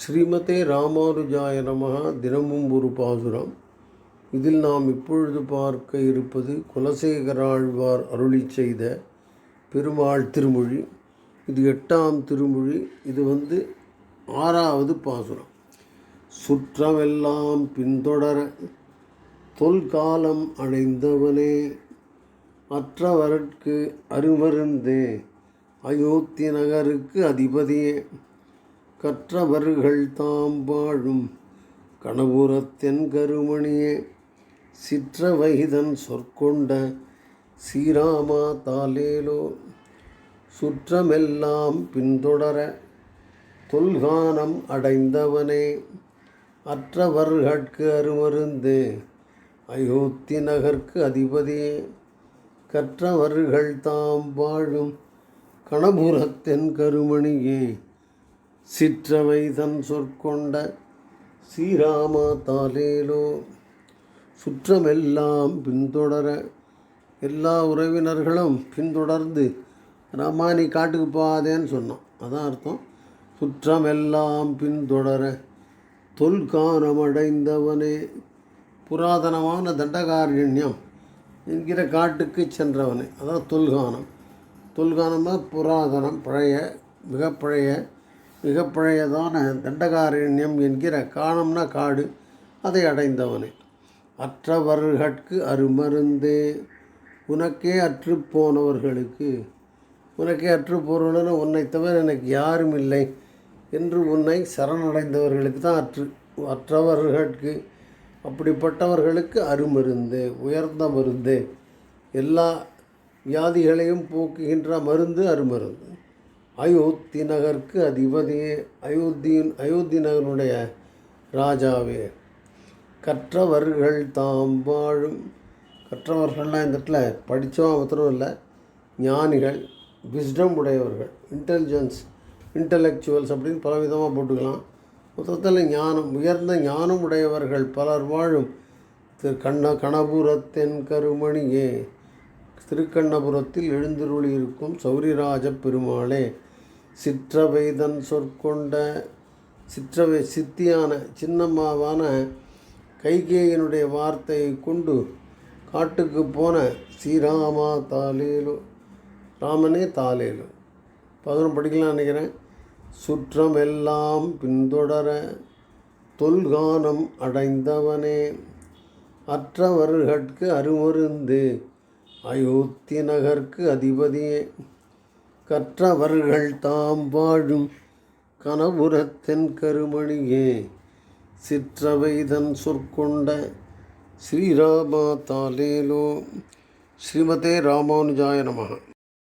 ஸ்ரீமதே ராமானுஜாய நமः தினமும் ஒரு பாசுரம். இதில் நாம் இப்பொழுது பார்க்க இருப்பது குலசேகராழ்வார் அருளி செய்த பெருமாள் திருமொழி. இது எட்டாம் திருமொழி. இது வந்து ஆறாவது பாசுரம். சுற்றமெல்லாம் பின்தொடர தொல்காலம் அடைந்தவனே மற்றவர்க்கு அருமருந்தே அயோத்தி நகருக்கு அதிபதியே. கற்றவர்கள் தாம் வாழும் கணபுரத்தென் கருமணியே சிற்றவைதன் சொற்கொண்ட சீராமா தாலேலோ சுற்றமெல்லாம் பின்தொடர தொல்கானம் அடைந்தவனே அற்றவர்கட்கு அருமருந்து அயோத்தி நகர்க்கு அதிபதியே கற்றவர்கள் தாம் வாழும் கணபுரத்தென் கருமணியே சிற்றவை தன் சொற்கொண்ட ஸ்ரீராமா தாலேலோ சுற்றமெல்லாம் பின்தொடர எல்லா உறவினர்களும் பின்தொடர்ந்து ராமா நீ காட்டுக்கு போகாதேன்னு சொன்னான். அதான் அர்த்தம். சுற்றமெல்லாம் பின்தொடர தொல்கானமடைந்தவனே புராதனமான தண்டகாரண்யம் என்கிற காட்டுக்கு சென்றவனே. அதான் தொல்கானம். தொல்கானமாக புராதனம் பழைய மிக பழைய மிக பழையதான தண்டகாரண்யம் என்கிற காணம்னா காடு அதை அடைந்தவனே. அற்றவர்கட்கு அருமருந்தே. உனக்கே அற்று போனவர்களுக்கு உனக்கே அற்று போனவன உன்னை தவிர எனக்கு யாரும் இல்லை என்று உன்னை சரணடைந்தவர்களுக்கு தான் அற்று. அற்றவர்களுக்கு அப்படிப்பட்டவர்களுக்கு அருமருந்து உயர்ந்த மருந்து. எல்லா வியாதிகளையும் போக்குகின்ற மருந்து அருமருந்து. அயோத்தி நகருக்கு அதிபதியே அயோத்தியின் அயோத்தி நகருடைய ராஜாவே. கற்றவர்கள் தாம் வாழும் கற்றவர்கள்லாம் இந்த இடத்துல படித்தோம் மாத்திரம் இல்லை ஞானிகள் விஸ்டம் உடையவர்கள் இன்டெலிஜென்ஸ் இன்டலெக்சுவல்ஸ் அப்படின்னு பல விதமாக போட்டுக்கலாம். மொத்தத்தில் ஞானம் உயர்ந்த ஞானம் உடையவர்கள் பலர் வாழும் திரு கண்ண கணபுரத்தென் கருமணியே. திருக்கண்ணபுரத்தில் எழுந்திருளி இருக்கும் சௌரிராஜ பெருமாளே. சிற்றவைதன் சொற்கொண்ட சிற்றவை சித்தியான சின்னம்மாவான கைகேயனுடைய வார்த்தையை கொண்டு காட்டுக்கு போன ஸ்ரீராமா தாலேலு ராமனே தாலேலு பதினொன்று படிக்கலாம் நினைக்கிறேன். சுற்றமெல்லாம் பின்தொடர தொல்கானம் அடைந்தவனே. அற்றவர்கட்கு அருமருந்து. அயோத்தி நகர்க்கு அதிபதியே. கற்றவர்கள் தாம் வாழும் கனபுரத்தென் கருமணியே சிற்றவைதன் சொற்கொண்ட ஸ்ரீராமா தாலேலோ ஸ்ரீமதே ராமானுஜாய நமः